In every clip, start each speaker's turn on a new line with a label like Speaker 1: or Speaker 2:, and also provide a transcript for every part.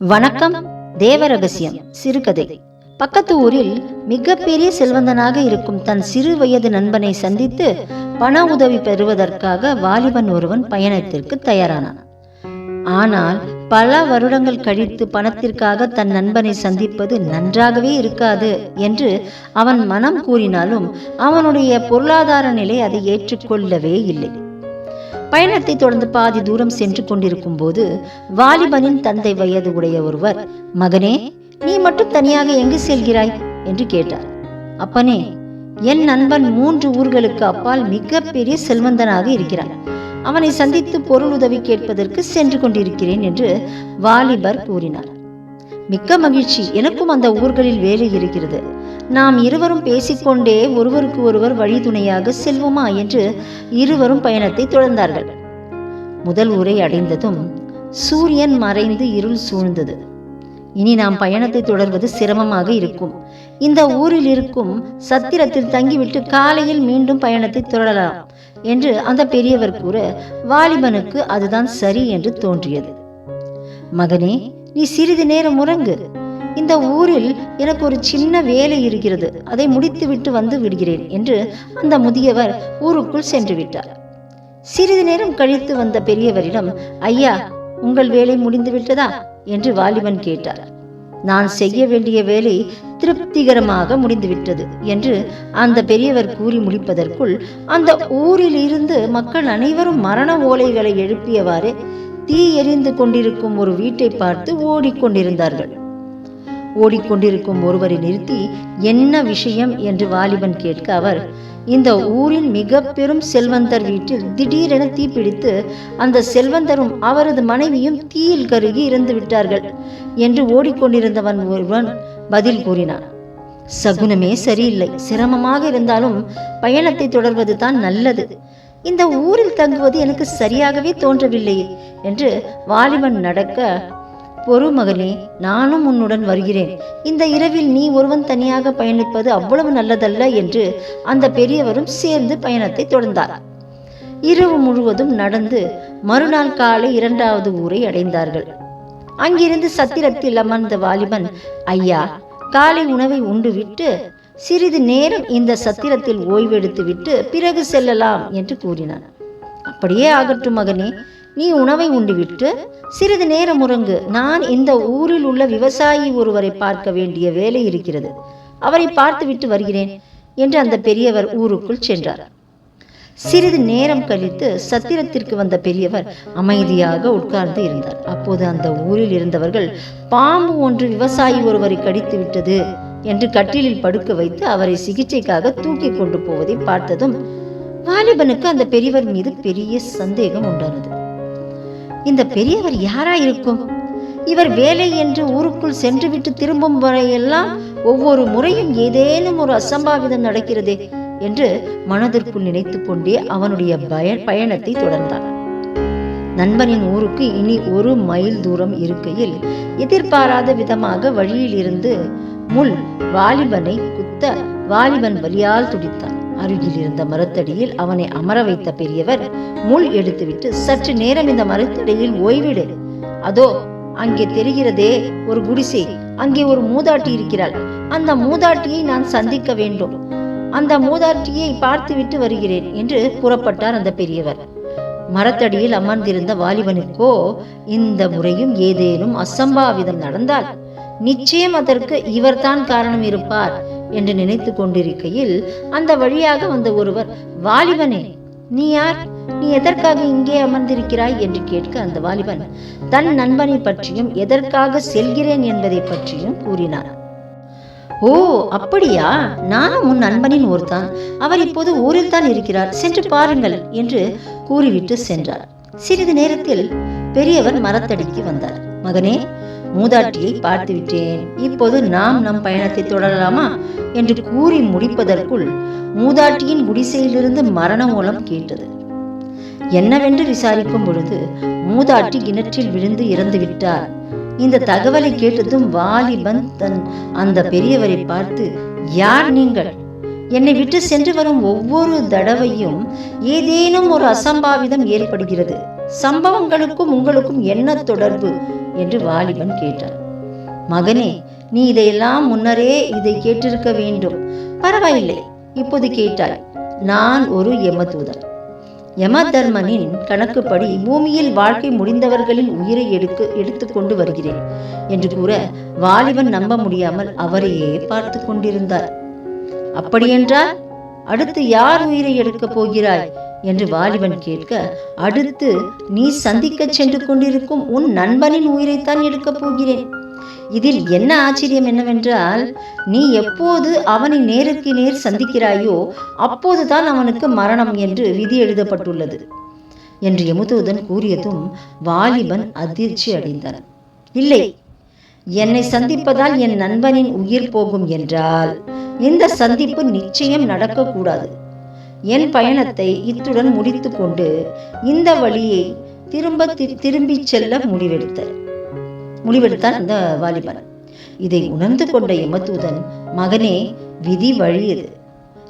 Speaker 1: வணக்கம் தேவ ரகசியம் சிறுகதை. பக்கத்து ஊரில் மிகப்பெரிய செல்வந்தனாக இருக்கும் தன் சிறு வயது நண்பனை சந்தித்து பண உதவி பெறுவதற்காக வாலிபன் ஒருவன் பயணத்திற்கு தயாரானான். ஆனால் பல வருடங்கள் கழித்து பணத்திற்காக தன் நண்பனை சந்திப்பது நன்றாகவே இருக்காது என்று அவன் மனம் கூறினாலும் அவனுடைய பொருளாதார நிலை அதை ஏற்றுக்கொள்ளவே இல்லை. பயணத்தை தொடர்ந்து பாதி தூரம் சென்று கொண்டிருக்கும் போது வாலிபனின் தந்தை வயது உடைய ஒருவர் மகனே நீ மட்டும் தனியாக எங்கு செல்கிறாய்? என்று கேட்டார். அப்பனே என் நண்பன் மூன்று ஊர்களுக்கு அப்பால் மிகப்பெரிய செல்வந்தனாக இருக்கிறான். அவனை சந்தித்து பொருள் உதவி கேட்பதற்கு சென்று கொண்டிருக்கிறேன் என்று வாலிபர் கூறினார். மிக்க மகிழ்ச்சி எனக்கும் அந்த ஊர்களில் வேலை இருக்கிறது. நாம் இருவரும் பேசிக்கொண்டே ஒருவருக்கு ஒருவர் வழிதுணையாக செல்வோமா என்று இருவரும் பயணத்தை தொடர்ந்தார்கள். முதல் ஊரை அடைந்ததும் சூரியன் மறைந்து இருள் சூழ்ந்தது. இனி நாம் பயணத்தை தொடர்வது சிரமமாக இருக்கும். இந்த ஊரில் இருக்கும் சத்திரத்தில் தங்கிவிட்டு காலையில் மீண்டும் பயணத்தை தொடரலாம் என்று அந்த பெரியவர் கூற வாலிபனுக்கு அதுதான் சரி என்று தோன்றியது. மகனே நீ சிறிது நேரம் உறங்கு. இந்த ஊரில் எனக்கு ஒரு சின்ன வேலை இருக்கிறது. அதை முடித்துவிட்டு வந்து விடுகிறேன் என்று அந்த முதியவர் ஊருக்குள் சென்று விட்டார். சிறிது நேரம் கழித்து வந்த பெரியவரிடம் ஐயா உங்கள் வேலை முடிந்து விட்டதா? என்று வாலிபன் கேட்டார். நான் செய்ய வேண்டிய வேலை திருப்திகரமாக முடிந்துவிட்டது என்று அந்த பெரியவர் கூறி முடிப்பதற்குள் அந்த ஊரில் இருந்து மக்கள் அனைவரும் மரண ஓலைகளை எழுப்பியவாறு தீ எரிந்து கொண்டிருக்கும் ஒரு வீட்டை பார்த்து ஓடிக்கொண்டிருந்தார்கள். ஓடிக்கொண்டிருக்கும் ஒருவரை நிறுத்தி என்ன விஷயம்? என்று வாலிபன் கேட்க அவர் இந்த ஊரின் மிக பெரும் செல்வந்தர் வீட்டில் திடீரென தீப்பிடித்து அந்த செல்வந்தரும் அவரது மனைவியும் தீயில் கருகி இறந்து விட்டார்கள் என்று ஓடிக்கொண்டிருந்தவன் ஒருவன் பதில் கூறினான். சகுனமே சரியில்லை. சிரமமாக இருந்தாலும் பயணத்தை தொடர்வது தான் நல்லது. இந்த ஊரில் தங்குவது எனக்கு சரியாகவே தோன்றவில்லை என்று வாலிபன் நடக்க பொறு மகனே நானும் உன்னுடன் வருகிறேன். இந்த இரவில் நீ ஒருவன் தனியாக பயணிப்பது அவ்வளவு நல்லதல்ல என்று அந்த பெரியவரும் சேர்ந்து பயணத்தை தொடர்ந்தார். இரவு முழுவதும் நடந்து மறுநாள் காலை இரண்டாவது ஊரை அடைந்தார்கள். அங்கிருந்து சத்திரத்தில் அமர்ந்த வாலிபன் ஐயா காலை உணவை உண்டுவிட்டு சிறிது நேரம் இந்த சத்திரத்தில் ஓய்வெடுத்து விட்டு பிறகு செல்லலாம் என்று கூறினான். அப்படியே ஆகட்டும் மகனே நீ உணவை உண்டுவிட்டு சிறிது நேரம் உறங்கு. நான் இந்த ஊரில் உள்ள விவசாயி ஒருவரை பார்க்க வேண்டிய வேலை இருக்கிறது. அவரை பார்த்துவிட்டு வருகிறேன் என்று அந்த பெரியவர் ஊருக்குள் சென்றார். சிறிது நேரம் கழித்து சத்திரத்திற்கு வந்த பெரியவர் அமைதியாக உட்கார்ந்து இருந்தார். அப்போது அந்த ஊரில் இருந்தவர்கள் பாம்பு ஒன்று விவசாயி ஒருவரை கடித்து விட்டது என்று கட்டிலில் படுக்க வைத்து அவரை சிகிச்சைக்காக தூக்கி கொண்டு போவதை பார்த்ததும் வாலிபனுக்கு அந்த பெரியவர் மீது பெரிய சந்தேகம் உண்டானது. இந்த பெரியவர் யாரா இருக்கும் இவர் வேலை என்று ஊருக்குள் சென்றுவிட்டு திரும்பும் வரையெல்லாம் ஒவ்வொரு முறையும் ஏதேனும் ஒரு அசம்பாவிதம் நடக்கிறதே என்று மனதிற்குள் நினைத்து கொண்டே அவனுடைய பய பயணத்தை தொடர்ந்தான். நண்பனின் ஊருக்கு இனி ஒரு மைல் தூரம் இருக்கையில் எதிர்பாராத விதமாக வழியில் இருந்து முள் வாலிபனை குத்த வாலிபன் வலியால் துடித்தான். அருகில் இருந்த மரத்தடியில் அவனை அமர வைத்த பெரியவர் முள் எடுத்துவிட்டு சற்று நேரம் இந்த மரத்தடியில் ஓய்விடு. அதோ அங்கே தெரிகிறதே ஒரு குடிசை. அங்கே ஒரு மூதாட்டி இருக்கிறாள். அந்த மூதாட்டியை நான் சந்திக்க வேண்டும். அந்த மூதாட்டியை பார்த்துவிட்டு வருகிறேன் என்று புறப்பட்டார் அந்த பெரியவர். மரத்தடியில் அமர்ந்திருந்த வாலிபனுக்கோ இந்த முறையும் ஏதேனும் அசம்பாவிதம் நடந்தால் நிச்சயம் அதற்கு இவர்தான் காரணம் இருப்பார் என்று நினைத்து கொண்டிருக்கையில் அந்த வழியாக வந்த ஒருவர் வாலிபனே நீ யார்? நீ எதற்காக இங்கே அமர்ந்திருக்கிறாய்? என்று கேட்க அந்த வாலிபன் தன் நண்பனை பற்றியும் எதற்காக செல்கிறேன் என்பதை பற்றியும் கூறினார் ஓ அப்படியா? நானும் உன் நண்பனின் ஒருதான் அவர் இப்போது ஊரில் தான் இருக்கிறார். சென்று பாருங்கள் என்று கூறிவிட்டு சென்றார். சிறிது நேரத்தில் பெரியவர் மரத்தடிக்கு வந்தார். மகனே மூதாட்டியை பார்த்து விட்டேன் இப்போது நாம் நம் பயணத்தை தொடரலாமா? என்று கூறி முடிப்பதற்குள் மூதாட்டியின் குடிசையிலிருந்து மரண மூலம் கேட்டது. என்னவென்று விசாரிக்கும் பொழுது மூதாட்டி கிணற்றில் விழுந்து இறந்து விட்டார். இந்த தகவலை கேட்டதும் வாலிபன் தன் அந்த பெரியவரை பார்த்து யார் நீங்கள்? என்னை விட்டு சென்று வரும் ஒவ்வொரு தடவையும் ஏதேனும் ஒரு அசம்பாவிதம் ஏற்படுகிறது. சம்பவங்களுக்கும் உங்களுக்கும் என்ன தொடர்பு? என்று வாலிபன் கேட்டான். மகனே நீ இதையெல்லாம் முன்னரே இதை கேட்டிருக்க வேண்டும். பரவாயில்லை இப்போது கேட்டாய். நான் ஒரு யமதூதன். யமதர்மனின் கணக்குப்படி பூமியில் வாழ்க்கை முடிந்தவர்களின் உயிரை எடுக்க எடுத்துக்கொண்டு வருகிறேன் என்று கூற வாலிபன் நம்ப முடியாமல் அவரையே பார்த்து கொண்டிருந்தார். அப்படியென்றால் அடுத்து யார் உயிரை எடுக்கப் போகிறாய்? என்று வாலிபன் கேட்க அடுத்து நீ சந்திக்கச் சென்று கொண்டிருக்கும் உன் நண்பனின் உயிரைத்தான் எடுக்கப் போகிறேன். இதில் என்ன ஆச்சரியம் என்னவென்றால் நீ எப்போது அவனை நேருக்கு நேர் சந்திக்கிறாயோ அப்போதுதான் அவனுக்கு மரணம் என்று விதி எழுதப்பட்டுள்ளது. என்று எமுதூதன் கூறியதும் வாலிபன் அதிர்ச்சி அடைந்தான். இல்லை என்னை சந்திப்பதால் என் நண்பனின் உயிர் போகும் என்றால் இந்த சந்திப்பு நிச்சயம் நடக்கக்கூடாது. என் பயணத்தை இத்துடன் முடித்துக்கொண்டு இந்த வழியை திரும்ப திரும்பி திரும்பிச் செல்ல முடிவெடுத்தார். முடிவெடுத்தான் அந்த வாலிபன் இதை உணர்ந்து கொண்ட யமதூதன் மகனே விதி வழியது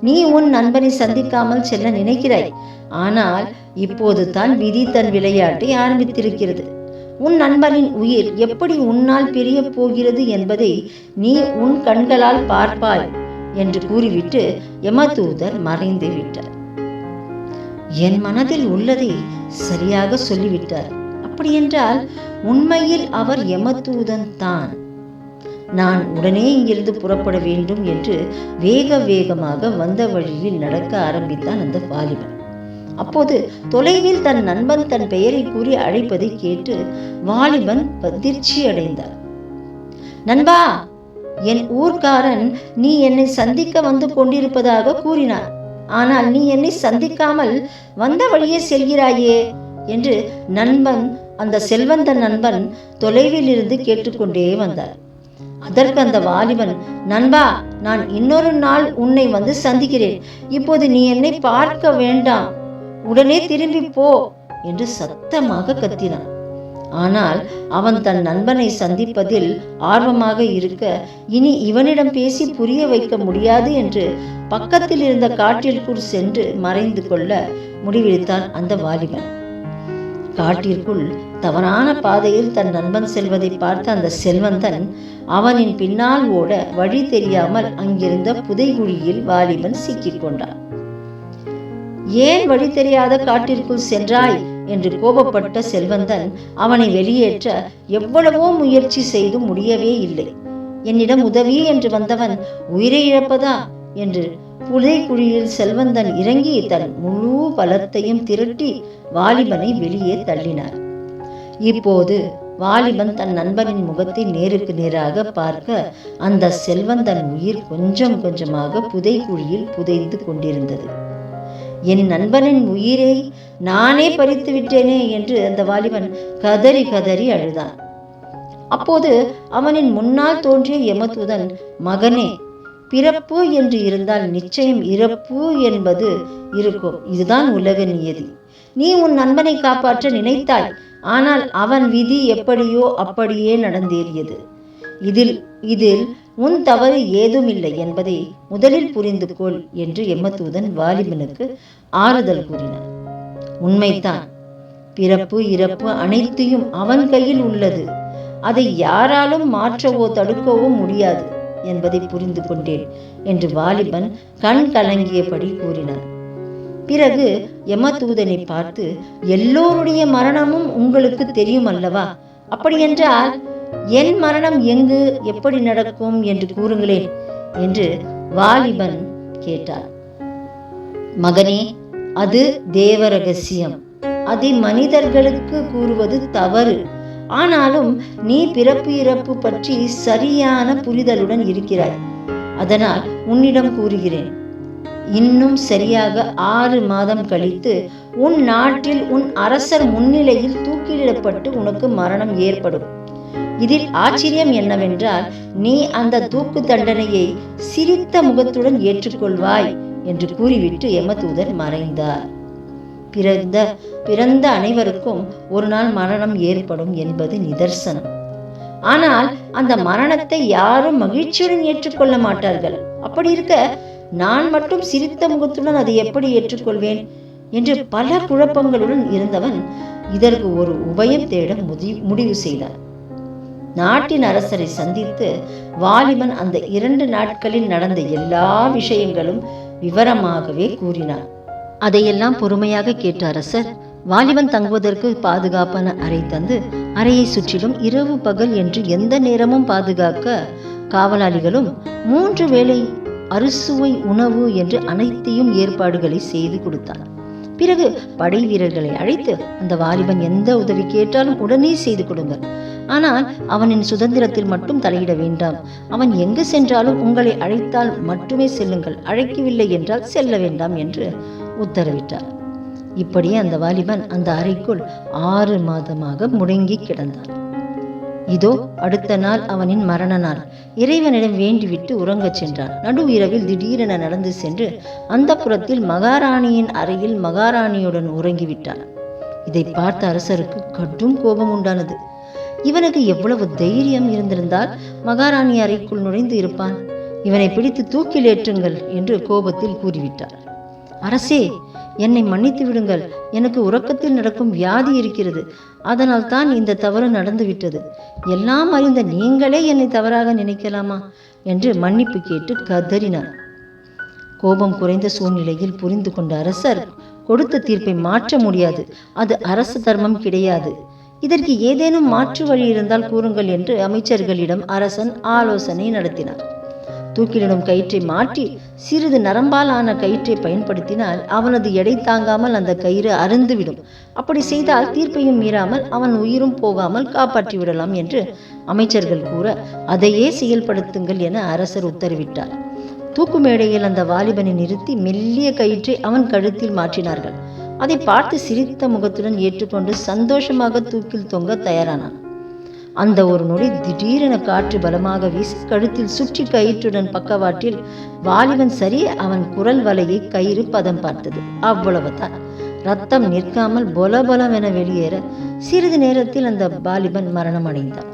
Speaker 1: நீ உன் நண்பனை சந்திக்காமல் செல்ல நினைக்கிறாய். ஆனால் இப்போது தான் விதி தன் விளையாட்டை ஆரம்பித்திருக்கிறது. உன் நண்பனின் உயிர் எப்படி உன்னால் பிரியப் போகிறது என்பதை நீ உன் கண்களால் பார்ப்பாய். என்று கூறிவிட்டு யமதூதர் மறைந்து விட்டார். என் மனதில் உள்ளதை சரியாக சொல்லிவிட்டார். அப்படியென்றால் உண்மையில் அவர் யமதூதன் தான். நான் உடனே இங்கிருந்து புறப்பட வேண்டும் என்று வேக வேகமாக வந்த வழியில் நடக்க ஆரம்பித்தான் அந்த வாலிபன். அப்போது தொலைவில் தன் நண்பன் தன் பெயரை கூறி அழைப்பதை கேட்டு வாலிபன் அதிர்ச்சி அடைந்தார் நண்பா என் ஊர்க்காரன் நீ என்னை சந்திக்க வந்து கொண்டிருப்பதாக கூறினார். ஆனால் நீ என்னை சந்திக்காமல் வந்த வழியே செல்கிறாயே என்று நண்பன் அந்த செல்வந்த நண்பன் தொலைவில் இருந்து கேட்டுக்கொண்டே வந்தார். அதற்கு அந்த வாலிபன் நண்பா நான் இன்னொரு நாள் உன்னை வந்து சந்திக்கிறேன். இப்போது நீ என்னை பார்க்க வேண்டாம். உடனே திரும்பி போ என்று சத்தமாக கத்தினான். ஆனால் அவன் தன் நண்பனை சந்திப்பதில் ஆர்வமாக இருக்க இனி இவனிடம் பேசி புரிய வைக்க முடியாது என்று பக்கத்தில் இருந்த காட்டிற்குள் சென்று மறைந்து கொள்ள முடிவெடுத்தான் அந்த வாலிபன். காட்டிற்குள் தவறான பாதையில் தன் நண்பன் செல்வதை பார்த்த அந்த செல்வந்தன் அவனின் பின்னால் ஓட வழி தெரியாமல் அங்கிருந்த புதைகுழியில் வாலிபன் சிக்கிக் கொண்டான். ஏன் வழி தெரியாத காட்டிற்குள் சென்றாய்? என்று கோபப்பட்ட செல்வந்தன் அவனை வெளியேற்ற எவ்வளவோ முயற்சி செய்து முடியவே இல்லை. என்னிடம் உதவி என்று வந்தவன் உயிரை இழப்பதா? என்று புதைக்குழியில் செல்வந்தன் இறங்கி தன் முழு பலத்தையும் திரட்டி வாலிபனை வெளியே தள்ளினார் இப்போது வாலிபன் தன் நண்பனின் முகத்தை நேருக்கு நேராக பார்க்க அந்த செல்வந்தன் உயிர் கொஞ்சம் கொஞ்சமாக புதைக்குழியில் புதைந்து கொண்டிருந்தது. என் நண்பனின் உயிரை நானே பறித்து விட்டேனே என்று அந்த வாலிபன் கதறி கதறி அழுதான். அப்போது அவனின் முன்னால் தோன்றிய யமதுதன் மகனே பிறப்பு என்று இருந்தால் நிச்சயம் இறப்பு என்பது இருக்கும். இதுதான் உலக நியதி நீ உன் நண்பனை காப்பாற்ற நினைத்தாய். ஆனால் அவன் விதி எப்படியோ அப்படியே நடந்தேறியது. இதில் இதில் உன் தவறு ஏதுமில்லை என்பதை முதலில் புரிந்து கொள் என்று எம்மதூதன் வாலிபனுக்கு ஆறுதல் கூறினார் உண்மைதான். பிறப்பு இறப்பு அனைத்தையும் அவன் கையில் உள்ளது. அதை யாராலும் மாற்றவோ தடுக்கவோ முடியாது என்பதை புரிந்து கொண்டேன் என்று வாலிபன் கண் கலங்கியபடி கூறினான். பிறகு யமதூதனை பார்த்து எல்லோருடைய மரணமும் உங்களுக்கு தெரியும் அல்லவா அப்படியென்றால் என் மரணம் எங்கு எப்படி நடக்கும் என்று கூறுங்களேன் என்று வாலிபன் கேட்டார். மகனே அது தேவ ரகசியம் அதை மனிதர்களுக்கு கூறுவது தவறு. ஆனாலும் நீ பிறப்பு இறப்பு பற்றி சரியான புரிதலுடன் இருக்கிறாய். அதனால் உன்னிடம் கூறுகிறேன் இன்னும் சரியாக ஆறு மாதம் கழித்து உன் நாட்டில் உன் அரசர் முன்னிலையில் தூக்கிலிடப்பட்டு உனக்கு மரணம் ஏற்படும். இதில் ஆச்சரியம் என்னவென்றால் நீ அந்த தூக்கு தண்டனையை சிரித்த முகத்துடன் ஏற்றுக்கொள்வாய் என்று கூறிவிட்டு எமதூதர் மறைந்தார். பிறந்த பிறந்த அனைவருக்கும் ஒரு நாள் மரணம் ஏற்படும் என்பது நிதர்சனம். ஆனால் அந்த மரணத்தை யாரும் மகிழ்ச்சியுடன் ஏற்றுக்கொள்ள மாட்டார்கள். அப்படி இருக்க நான் மட்டும் சிரித்த முகத்துடன் அதை எப்படி ஏற்றுக்கொள்வேன் என்று பல குழப்பங்களுடன் இருந்தவன் இதற்கு ஒரு உபயம் தேட முடிவு செய்தான். நாட்டின் அரசரை சந்தித்து வாலிபன் அந்த இரண்டு நாட்களில் நடந்த எல்லா விஷயங்களும் விவரமாகவே கூறினார். அதையெல்லாம் பொறுமையாக கேட்ட அரசர் வாலிபன் தங்குவதற்கு பாதுகாப்பான அறை தந்து அறையை சுற்றிலும் இரவு பகல் என்று எந்த நேரமும் பாதுகாக்க காவலாளிகளும் மூன்று வேளை அறுசுவை உணவு என்று அனைத்தையும் ஏற்பாடுகளை செய்து கொடுத்தார். பிறகு படை வீரர்களை அழைத்து அந்த வாலிபன் எந்த உதவி கேட்டாலும் உடனே செய்து கொடுங்கள். ஆனால் அவனின் சுதந்திரத்தில் மட்டும் தலையிட வேண்டாம். அவன் எங்கு சென்றாலும் உங்களை அழைத்தால் மட்டுமே செல்லுங்கள். அழைக்கவில்லை என்றால் செல்ல வேண்டாம் என்று உத்தரவிட்டார். இப்படியே அந்த வாலிபன் அந்த அறைக்குள் ஆறு மாதமாக முடங்கி கிடந்தான். இதோ அடுத்த நாள் அவனின் மரண நாள். இறைவனிடம் வேண்டிவிட்டு உறங்கச் சென்றான். நடு இரவில் திடீரென நடந்து சென்று அந்த புறத்தில் மகாராணியின் அறையில் மகாராணியுடன் உறங்கிவிட்டான் இதை பார்த்த அரசருக்கு கடும் கோபம் உண்டானது. இவனுக்கு எவ்வளவு தைரியம் இருந்திருந்தால் மகாராணி அறைக்குள் நுழைந்து இருப்பான். இவனை பிடித்து தூக்கில் ஏற்றுங்கள் என்று கோபத்தில் கூறிவிட்டார். அரசே என்னை மன்னித்து விடுங்கள். எனக்கு உறக்கத்தில் நடக்கும் வியாதி இருக்கிறது. அதனால் தான் இந்த தவறு நடந்துவிட்டது. எல்லாம் அறிந்த நீங்களே என்னை தவறாக நினைக்கலாமா? என்று மன்னிப்பு கேட்டு கதறினார். கோபம் குறைந்த சூழ்நிலையில் புரிந்து கொண்ட அரசர் கொடுத்த தீர்ப்பை மாற்ற முடியாது. அது அரசு தர்மம் கிடையாது. இதற்கு ஏதேனும் மாற்று வழி இருந்தால் கூறுங்கள் என்று அமைச்சர்களிடம் அரசன் ஆலோசனை நடத்தினார். தூக்கிலிடும் கயிற்றை மாற்றி சிறிது நரம்பால் ஆன கயிற்றை பயன்படுத்தினால் அவனது எடை தாங்காமல் அந்த கயிறு அருந்துவிடும் அப்படி செய்தால் தீர்ப்பையும் மீறாமல் அவன் உயிரும் போகாமல் காப்பாற்றி விடலாம் என்று அமைச்சர்கள் கூற அதையே செயல்படுத்துங்கள் என அரசர் உத்தரவிட்டார். தூக்கு மேடையில் அந்த வாலிபனை நிறுத்தி மெல்லிய கயிற்றை அவன் கழுத்தில் மாற்றினார்கள். அதை பார்த்து சிரித்த முகத்துடன் ஏற்றுக்கொண்டு சந்தோஷமாக தூக்கில் தொங்க தயாரானான். அந்த ஒரு நொடி திடீரென காற்று பலமாக வீசி கழுத்தில் சுற்றி கயிற்றுடன் பக்கவாட்டில் வாலிபன் சரி அவன் குரல் வலையை கயிறு பதம் பார்த்தது. அவ்வளவுதான். ரத்தம் நிற்காமல் பொல பொலவென வெளியேற சிறிது நேரத்தில் அந்த வாலிபன் மரணமடைந்தான்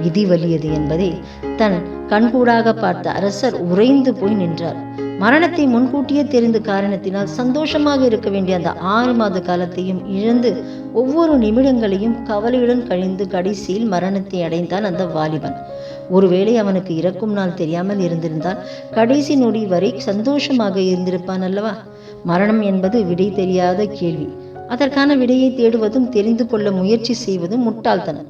Speaker 1: விதி வலியது என்பதை தன் கண்கூடாக பார்த்த அரசர் உறைந்து போய் நின்றார். மரணத்தை முன்கூட்டியே தெரிந்த காரணத்தினால் சந்தோஷமாக இருக்க வேண்டிய அந்த ஆறு மாத காலத்தையும் இழந்து ஒவ்வொரு நிமிடங்களையும் கவலையுடன் கழிந்து கடைசியில் மரணத்தை அடைந்தான் அந்த வாலிபன். ஒருவேளை அவனுக்கு இறக்கும் நாள் தெரியாமல் இருந்திருந்தால் கடைசி நொடி வரை சந்தோஷமாக இருந்திருப்பான் அல்லவா? மரணம் என்பது விடை தெரியாத கேள்வி. அதற்கான விடையை தேடுவதும் தெரிந்து கொள்ள முயற்சி செய்வதும் முட்டாள்தனம்.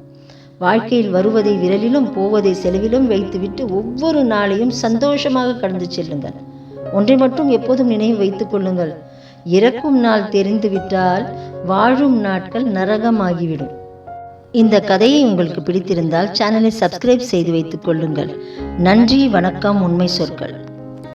Speaker 1: வாழ்க்கையில் வருவதை விரலிலும் போவதை செலவிலும் வைத்துவிட்டு ஒவ்வொரு நாளையும் சந்தோஷமாக கடந்து செல்லுங்கள். ஒன்றை மட்டும் எப்போதும் நினைவு வைத்துக் கொள்ளுங்கள். இறக்கும் நாள் தெரிந்துவிட்டால் வாழும் நாட்கள் நரகமாகிவிடும். இந்த கதையை உங்களுக்கு பிடித்திருந்தால் சேனலை சப்ஸ்கிரைப் செய்து வைத்துக் கொள்ளுங்கள். நன்றி வணக்கம் உண்மை சொற்கள்.